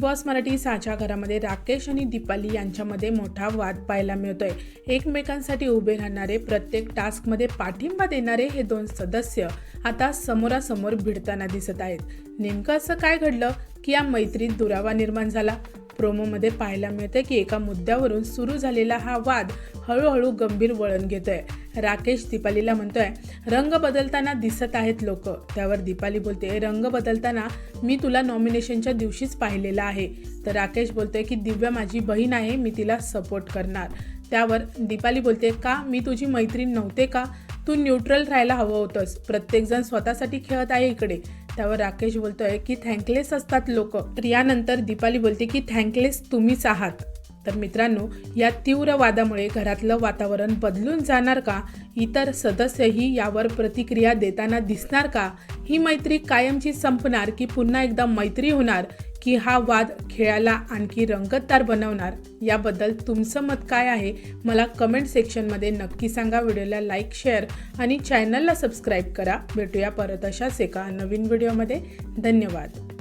Boss Marathi साच्या घरामध्ये राकेश आणि दीपाली यांच्यामध्ये मोठा वाद पाहायला मिळतोय. एकमेकांसाठी उभे राहणारे प्रत्येक टास्कमध्ये पाठिंबा देणारे हे दोन सदस्य आता समोरासमोर भिडताना दिसत आहेत. नेमकं असं काय घडलं? की या मैत्रीत दुरावा निर्माण झाला? प्रोमोमध्ये पाहायला मिळते की एका मुद्द्यावरून सुरू झालेला हा वाद हळूहळू गंभीर वळण घेतोय. राकेश दीपालीला म्हणतोय रंग बदलताना दिसत आहेत लोक. त्यावर दीपाली बोलते रंग बदलताना मी तुला नॉमिनेशनच्या दिवशीच पाहिलेला आहे. तर राकेश बोलतोय की दिव्या माझी बहीण आहे मी तिला सपोर्ट करणार. त्यावर दीपाली बोलते का? मी तुझी मैत्रीण नव्हते का? तू न्यूट्रल राहायला हवं होतंस. प्रत्येकजण स्वतःसाठी खेळत आहे इकडे. त्यावर राकेश बोलतोय की थँकलेस असतात लोक. तर यानंतर दीपाली बोलते की थँकलेस तुम्हीच आहात. तर मित्रांनो या तीव्र वादामुळे घरातलं वातावरण बदलून जाणार का? इतर सदस्यही यावर प्रतिक्रिया देताना दिसणार का? ही मैत्री कायमची संपणार की पुन्हा एकदा मैत्री होणार की हा वाद खेळाला आणखी रंगतदार बनवणार? याबद्दल तुमचं मत काय आहे? मला कमेंट सेक्शनमध्ये नक्की सांगा. व्हिडिओला लाईक शेअर आणि चॅनलला सबस्क्राईब करा. भेटूया परत अशाच एका नवीन व्हिडिओमध्ये धन्यवाद.